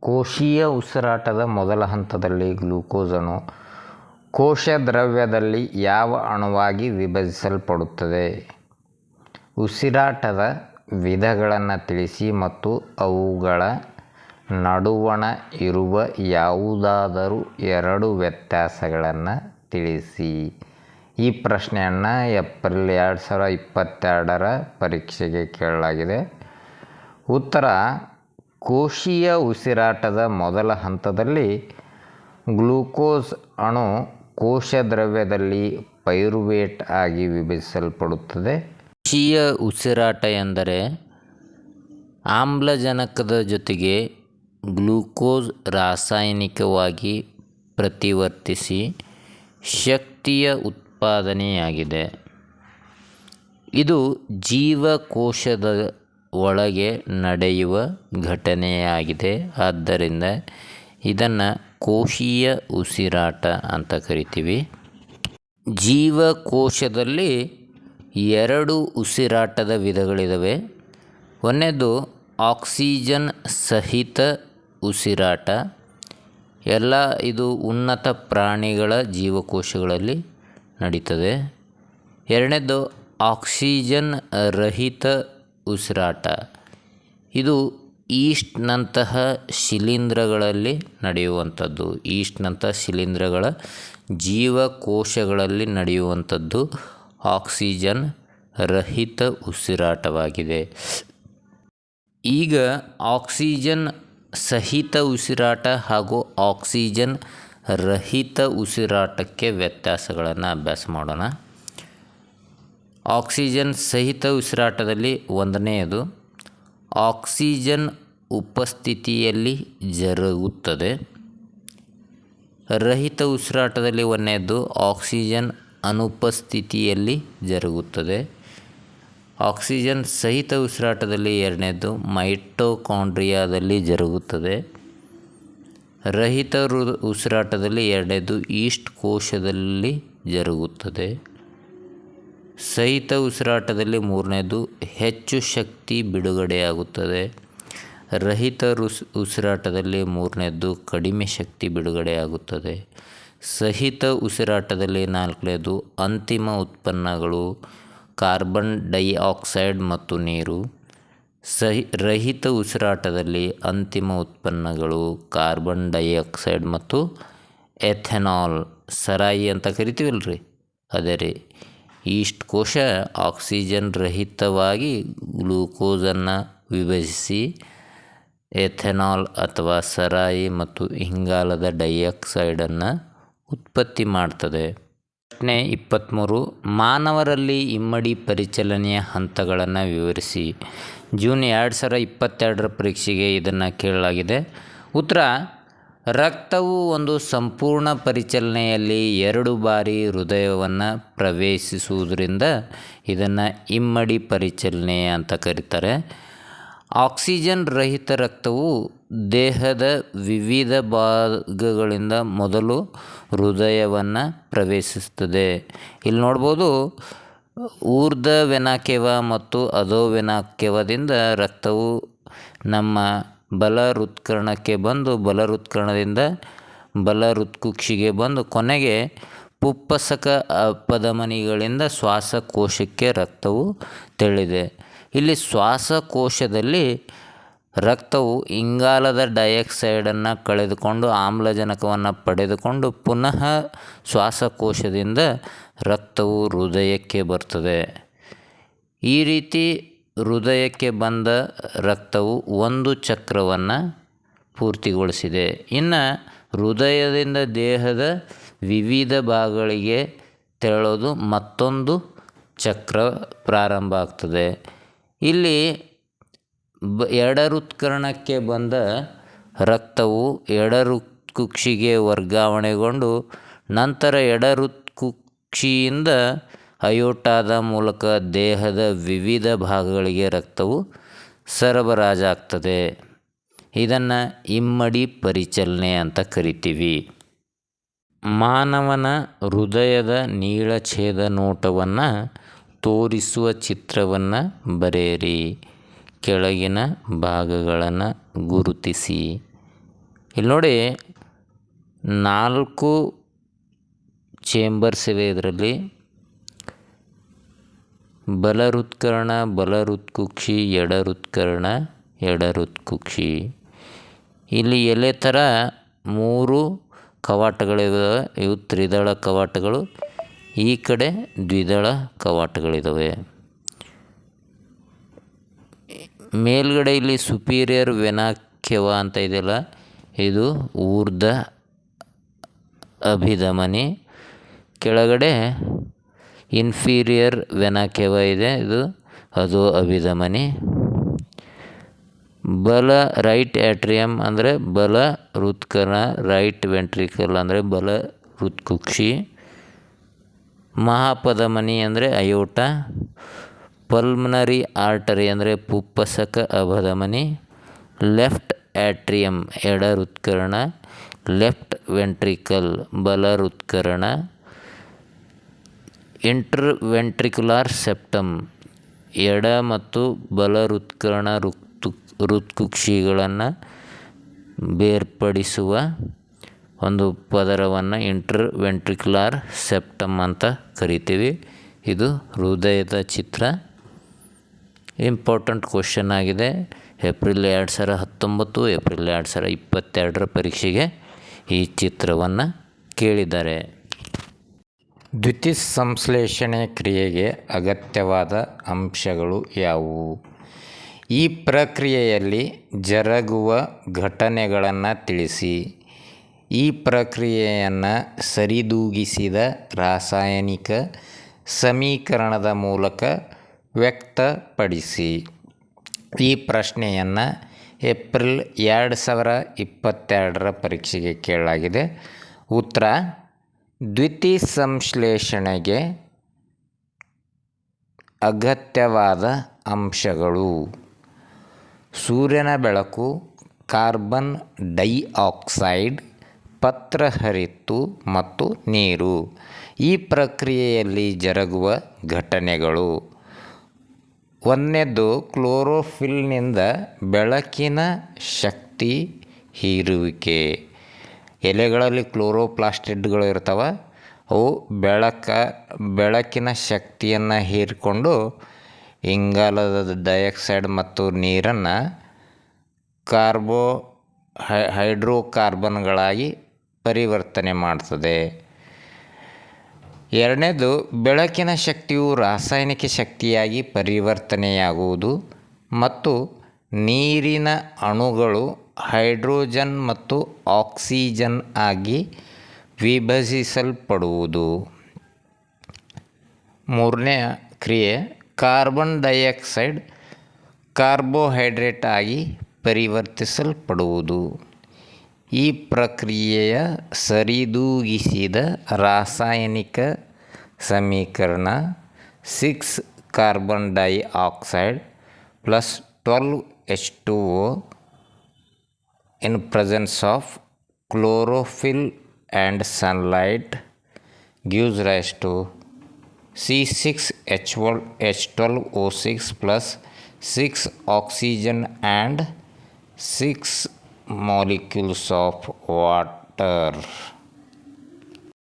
ಕೋಶೀಯ ಉಸಿರಾಟದ ಮೊದಲ ಹಂತದಲ್ಲಿ ಗ್ಲೂಕೋಸ್ ಕೋಶ ದ್ರವ್ಯದಲ್ಲಿ ಯಾವ ಅಣುವಾಗಿ ವಿಭಜಿಸಲ್ಪಡುತ್ತದೆ? ಉಸಿರಾಟದ ವಿಧಗಳನ್ನು ತಿಳಿಸಿ ಮತ್ತು ಅವುಗಳ ನಡುವಣ ಇರುವ ಯಾವುದಾದರೂ ಎರಡು ವ್ಯತ್ಯಾಸಗಳನ್ನು ತಿಳಿಸಿ. ಈ ಪ್ರಶ್ನೆಯನ್ನು ಏಪ್ರಿಲ್ ಎರಡು ಸಾವಿರ ಇಪ್ಪತ್ತೆರಡರ ಪರೀಕ್ಷೆಗೆ ಕೇಳಲಾಗಿದೆ. ಉತ್ತರ ಕೋಶೀಯ ಉಸಿರಾಟದ ಮೊದಲ ಹಂತದಲ್ಲಿ ಗ್ಲೂಕೋಸ್ ಅಣು ಕೋಶ ದ್ರವ್ಯದಲ್ಲಿ ಪೈರುವೇಟ್ ಆಗಿ ವಿಭಜಿಸಲ್ಪಡುತ್ತದೆ. ಕೋಶೀಯ ಉಸಿರಾಟ ಎಂದರೆ ಆಮ್ಲಜನಕದ ಜೊತೆಗೆ ಗ್ಲೂಕೋಸ್ ರಾಸಾಯನಿಕವಾಗಿ ಪ್ರತಿವರ್ತಿಸಿ ಶಕ್ತಿಯ ಉತ್ಪಾದನೆಯಾಗಿದೆ. ಇದು ಜೀವಕೋಶದ ಒಳಗೆ ನಡೆಯುವ ಘಟನೆಯಾಗಿದೆ. ಆದ್ದರಿಂದ ಇದನ್ನು ಕೋಶೀಯ ಉಸಿರಾಟ ಅಂತ ಕರಿತೀವಿ. ಜೀವಕೋಶದಲ್ಲಿ ಎರಡು ಉಸಿರಾಟದ ವಿಧಗಳಿದ್ದಾವೆ ಒಂದನೇದು ಆಕ್ಸಿಜನ್ ಸಹಿತ ಉಸಿರಾಟ. ಎಲ್ಲ ಇದು ಉನ್ನತ ಪ್ರಾಣಿಗಳ ಜೀವಕೋಶಗಳಲ್ಲಿ ನಡೀತದೆ. ಎರಡನೇದು ಆಕ್ಸಿಜನ್ ರಹಿತ ಉಸಿರಾಟ. ಇದು ಈಸ್ಟ್ನಂತಹ ಶಿಲೀಂಧ್ರಗಳಲ್ಲಿ ನಡೆಯುವಂಥದ್ದು. ಈಸ್ಟ್ನಂತಹ ಶಿಲೀಂಧ್ರಗಳ ಜೀವಕೋಶಗಳಲ್ಲಿ ನಡೆಯುವಂಥದ್ದು ಆಕ್ಸಿಜನ್ ರಹಿತ ಉಸಿರಾಟವಾಗಿದೆ. ಈಗ ಆಕ್ಸಿಜನ್ ಸಹಿತ ಉಸಿರಾಟ ಹಾಗೂ ಆಕ್ಸಿಜನ್ ರಹಿತ ಉಸಿರಾಟಕ್ಕೆ ವ್ಯತ್ಯಾಸಗಳನ್ನು ಅಭ್ಯಾಸ ಮಾಡೋಣ. ಆಕ್ಸಿಜನ್ ಸಹಿತ ಉಸಿರಾಟದಲ್ಲಿ ಒಂದನೆಯದು, ಆಕ್ಸಿಜನ್ ಉಪಸ್ಥಿತಿಯಲ್ಲಿ ಜರುಗುತ್ತದೆ. ರಹಿತ ಉಸಿರಾಟದಲ್ಲಿ ಒಂದನೇದು ಆಕ್ಸಿಜನ್ ಅನುಪಸ್ಥಿತಿಯಲ್ಲಿ ಜರುಗುತ್ತದೆ. ಆಕ್ಸಿಜನ್ ಸಹಿತ ಉಸಿರಾಟದಲ್ಲಿ ಎರಡನೇದು ಮೈಟೋಕಾಂಡ್ರಿಯಾದಲ್ಲಿ ಜರುಗುತ್ತದೆ. ರಹಿತ ಉಸಿರಾಟದಲ್ಲಿ ಎರಡನೇದು ಈಸ್ಟ್ ಕೋಶದಲ್ಲಿ ಜರುಗುತ್ತದೆ. ಸಹಿತ ಉಸಿರಾಟದಲ್ಲಿ ಮೂರನೇದು ಹೆಚ್ಚು ಶಕ್ತಿ ಬಿಡುಗಡೆಯಾಗುತ್ತದೆ. ರಹಿತ ರುಸ್, ಉಸಿರಾಟದಲ್ಲಿ ಮೂರನೇದು ಕಡಿಮೆ ಶಕ್ತಿ ಬಿಡುಗಡೆಯಾಗುತ್ತದೆ. ಸಹಿತ ಉಸಿರಾಟದಲ್ಲಿ ನಾಲ್ಕನೇದು ಅಂತಿಮ ಉತ್ಪನ್ನಗಳು ಕಾರ್ಬನ್ ಡೈಆಕ್ಸೈಡ್ ಮತ್ತು ನೀರು. ಸಹಿ, ರಹಿತ ಉಸಿರಾಟದಲ್ಲಿ ಅಂತಿಮ ಉತ್ಪನ್ನಗಳು ಕಾರ್ಬನ್ ಡೈಆಕ್ಸೈಡ್ ಮತ್ತು ಎಥೆನಾಲ್, ಸರಾಯಿ ಅಂತ ಕರಿತೀವಲ್ರಿ? ಅದೇ ರೀ. ಈಸ್ಟ್ ಕೋಶ ಆಕ್ಸಿಜನ್ ರಹಿತವಾಗಿ ಗ್ಲೂಕೋಸನ್ನು ವಿಭಜಿಸಿ ಎಥೆನಾಲ್ ಅಥವಾ ಸರಾಯಿ ಮತ್ತು ಇಂಗಾಲದ ಡೈಆಕ್ಸೈಡನ್ನು ಉತ್ಪತ್ತಿ ಮಾಡ್ತದೆ. ಪ್ರಶ್ನೆ ಇಪ್ಪತ್ತ್ಮೂರು ಮಾನವರಲ್ಲಿ ಇಮ್ಮಡಿ ಪರಿಚಲನೆಯ ಹಂತಗಳನ್ನು ವಿವರಿಸಿ. ಜೂನ್ ಎರಡು ಸಾವಿರ ಇಪ್ಪತ್ತೆರಡರ ಪರೀಕ್ಷೆಗೆ ಇದನ್ನು ಕೇಳಲಾಗಿದೆ. ಉತ್ತರ ರಕ್ತವು ಒಂದು ಸಂಪೂರ್ಣ ಪರಿಚಲನೆಯಲ್ಲಿ ಎರಡು ಬಾರಿ ಹೃದಯವನ್ನು ಪ್ರವೇಶಿಸುವುದರಿಂದ ಇದನ್ನು ಇಮ್ಮಡಿ ಪರಿಚಲನೆ ಅಂತ ಕರೀತಾರೆ. ಆಕ್ಸಿಜನ್ ರಹಿತ ರಕ್ತವು ದೇಹದ ವಿವಿಧ ಭಾಗಗಳಿಂದ ಮೊದಲು ಹೃದಯವನ್ನು ಪ್ರವೇಶಿಸ್ತದೆ ಇಲ್ಲಿ ನೋಡ್ಬೋದು ಊರ್ಧ ವೆನಾಕೆವ ಮತ್ತು ಅಧೋವೆನಾಕೆವದಿಂದ ರಕ್ತವು ನಮ್ಮ ಬಲ ಹೃತ್ಕರ್ಣಕ್ಕೆ ಬಂದು ಬಲ ಹೃತ್ಕರ್ಣದಿಂದ ಬಲ ಹೃತ್ಕುಕ್ಷಿಗೆ ಬಂದು ಕೊನೆಗೆ ಪುಪ್ಪಸಕ ಪದಮನಿಗಳಿಂದ ಶ್ವಾಸಕೋಶಕ್ಕೆ ರಕ್ತವು ತೆರಳಿದೆ. ಇಲ್ಲಿ ಶ್ವಾಸಕೋಶದಲ್ಲಿ ರಕ್ತವು ಇಂಗಾಲದ ಡೈಆಕ್ಸೈಡನ್ನು ಕಳೆದುಕೊಂಡು ಆಮ್ಲಜನಕವನ್ನು ಪಡೆದುಕೊಂಡು ಪುನಃ ಶ್ವಾಸಕೋಶದಿಂದ ರಕ್ತವು ಹೃದಯಕ್ಕೆ ಬರ್ತದೆ. ಈ ರೀತಿ ಹೃದಯಕ್ಕೆ ಬಂದ ರಕ್ತವು ಒಂದು ಚಕ್ರವನ್ನು ಪೂರ್ತಿಗೊಳಿಸಿದೆ. ಇನ್ನು ಹೃದಯದಿಂದ ದೇಹದ ವಿವಿಧ ಭಾಗಗಳಿಗೆ ತೆರಳೋದು ಮತ್ತೊಂದು ಚಕ್ರ ಪ್ರಾರಂಭ ಆಗ್ತದೆ. ಇಲ್ಲಿ ಬ ಎಡರುತ್ಕರಣಕ್ಕೆ ಬಂದ ರಕ್ತವು ಎಡಹೃತ್ಕುಕ್ಷಿಗೆ ವರ್ಗಾವಣೆಗೊಂಡು ನಂತರ ಎಡಹೃತ್ಕುಕ್ಷಿಯಿಂದ ಅಯೋಟಾದ ಮೂಲಕ ದೇಹದ ವಿವಿಧ ಭಾಗಗಳಿಗೆ ರಕ್ತವು ಸರಬರಾಜಾಗ್ತದೆ. ಇದನ್ನು ಇಮ್ಮಡಿ ಪರಿಚಲನೆ ಅಂತ ಕರಿತೀವಿ. ಮಾನವನ ಹೃದಯದ ನೀಳಛೇದ ನೋಟವನ್ನು ತೋರಿಸುವ ಚಿತ್ರವನ್ನು ಬರೆಯಿರಿ. ಕೆಳಗಿನ ಭಾಗಗಳನ್ನು ಗುರುತಿಸಿ. ಇಲ್ಲಿ ನೋಡಿ, ನಾಲ್ಕು ಚೇಂಬರ್ಸ್ ಇವೆ ಇದರಲ್ಲಿ. ಬಲ ಬಲರುತ್ಕುಕ್ಷಿ, ಎಡರುತ್ಕರ್ಣ ಹೃತ್ಕುಕ್ಷಿ ಎಡ ಹೃತ್ಕರ್ಣ ಎಡ ಹೃತ್ಕುಕ್ಷಿ ಇಲ್ಲಿ ಎಲೆ ಥರ ಮೂರು ಕವಾಟಗಳಿವೆ. ಇವು ತ್ರಿದಳ ಕವಾಟಗಳು. ಈ ಕಡೆ ದ್ವಿದಳ ಕವಾಟಗಳಿದ್ದಾವೆ ಮೇಲ್ಗಡೆ ಇಲ್ಲಿ ಸುಪೀರಿಯರ್ ವೆನಾಕ್ಯವ ಅಂತ ಇದೆಯಲ್ಲ, ಇದು ಊರ್ಧ ಅಭಿಧಮನಿ. ಕೆಳಗಡೆ ಇನ್ಫೀರಿಯರ್ ವೆನಾಕೆವ ಇದೆ. ಇದು ಅದು ಅಭಿಧಮನಿ. ಬಲ ರೈಟ್ ಆ್ಯಟ್ರಿಯಮ್ ಅಂದರೆ ಬಲ ಹೃತ್ಕರ್ಣ ರೈಟ್ ವೆಂಟ್ರಿಕಲ್ ಅಂದರೆ ಬಲ ಹೃತ್ಕುಕ್ಷಿ. ಮಹಾಪದಮನಿ ಅಂದರೆ ಅಯೋಟ. ಪಲ್ಮನರಿ ಆರ್ಟರಿ ಅಂದರೆ ಪುಪ್ಪಸಕ ಅಭಧಮನಿ. ಲೆಫ್ಟ್ ಆ್ಯಟ್ರಿಯಮ್ ಎಡ ಹೃತ್ಕರ್ಣ. ಲೆಫ್ಟ್ ವೆಂಟ್ರಿಕಲ್ ಬಲ ಹೃತ್ಕರ್ಣ. ಇಂಟರ್ ವೆಂಟ್ರಿಕ್ಯುಲಾರ್ ಸೆಪ್ಟಮ್, ಎಡ ಮತ್ತು ಬಲ ಹೃತ್ಕರ್ಣ ಋತ್ಕುಕ್ಷಿಗಳನ್ನು ಬೇರ್ಪಡಿಸುವ ಒಂದು ಪದರವನ್ನು ಇಂಟರ್ ವೆಂಟ್ರಿಕ್ಯುಲಾರ್ ಸೆಪ್ಟಮ್ ಅಂತ ಕರಿತೀವಿ. ಇದು ಹೃದಯದ ಚಿತ್ರ. ಇಂಪಾರ್ಟೆಂಟ್ ಕ್ವಶನ್ ಆಗಿದೆ. ಏಪ್ರಿಲ್ ಎರಡು ಸಾವಿರ ಹತ್ತೊಂಬತ್ತು, ಏಪ್ರಿಲ್ ಎರಡು ಸಾವಿರ ಇಪ್ಪತ್ತೆರಡರ ಪರೀಕ್ಷೆಗೆ ಈ ಚಿತ್ರವನ್ನು ಕೇಳಿದ್ದಾರೆ. ದ್ಯುತಿ ಸಂಶ್ಲೇಷಣೆ ಕ್ರಿಯೆಗೆ ಅಗತ್ಯವಾದ ಅಂಶಗಳು ಯಾವುವು? ಈ ಪ್ರಕ್ರಿಯೆಯಲ್ಲಿ ಜರಗುವ ಘಟನೆಗಳನ್ನು ತಿಳಿಸಿ. ಈ ಪ್ರಕ್ರಿಯೆಯನ್ನು ಸರಿದೂಗಿಸಿದ ರಾಸಾಯನಿಕ ಸಮೀಕರಣದ ಮೂಲಕ ವ್ಯಕ್ತಪಡಿಸಿ. ಈ ಪ್ರಶ್ನೆಯನ್ನು ಏಪ್ರಿಲ್ ಎರಡು ಸಾವಿರ ಇಪ್ಪತ್ತೆರಡರ ಪರೀಕ್ಷೆಗೆ ಕೇಳಲಾಗಿದೆ. ಉತ್ತರ ದ್ಯುತಿ ಸಂಶ್ಲೇಷಣೆಗೆ ಅಗತ್ಯವಾದ ಅಂಶಗಳು. ಸೂರ್ಯನ ಬೆಳಕು, ಕಾರ್ಬನ್ ಡೈಆಕ್ಸೈಡ್ ಪತ್ರಹರಿತ್ತು ಮತ್ತು ನೀರು. ಈ ಪ್ರಕ್ರಿಯೆಯಲ್ಲಿ ಜರುಗುವ ಘಟನೆಗಳು. ಒಂದೇದು ಕ್ಲೋರೋಫಿಲ್ನಿಂದ ಬೆಳಕಿನ ಶಕ್ತಿ ಹೀರುವಿಕೆ. ಎಲೆಗಳಲ್ಲಿ ಕ್ಲೋರೋಪ್ಲಾಸ್ಟಿಡ್ಗಳು ಇರ್ತವೆ, ಅವು ಬೆಳಕ, ಬೆಳಕಿನ ಶಕ್ತಿಯನ್ನು ಹೀರಿಕೊಂಡು ಇಂಗಾಲದ ಡೈಆಕ್ಸೈಡ್ ಮತ್ತು ನೀರನ್ನು ಕಾರ್ಬೋ ಹೈಡ್ರೋಕಾರ್ಬನ್ಗಳಾಗಿ ಪರಿವರ್ತನೆ ಮಾಡ್ತದೆ. ಎರಡನೇದು, ಬೆಳಕಿನ ಶಕ್ತಿಯು ರಾಸಾಯನಿಕ ಶಕ್ತಿಯಾಗಿ ಪರಿವರ್ತನೆಯಾಗುವುದು ಮತ್ತು ನೀರಿನ ಅಣುಗಳು ಹೈಡ್ರೋಜನ್ ಮತ್ತು ಆಕ್ಸಿಜನ್ ಆಗಿ ವಿಭಜಿಸಲ್ಪಡುವುದು. ಮೂರನೇ ಕ್ರಿಯೆ, ಕಾರ್ಬನ್ ಡೈಆಕ್ಸೈಡ್ ಕಾರ್ಬೋಹೈಡ್ರೇಟ್ ಆಗಿ ಪರಿವರ್ತಿಸಲ್ಪಡುವುದು. ಈ ಪ್ರಕ್ರಿಯೆಯ ಸರಿದೂಗಿಸಿದ ರಾಸಾಯನಿಕ ಸಮೀಕರಣ six carbon dioxide plus twelve H2O in presence of chlorophyll and sunlight gives rise to C6H12O6 plus 6 oxygen and 6 molecules of water.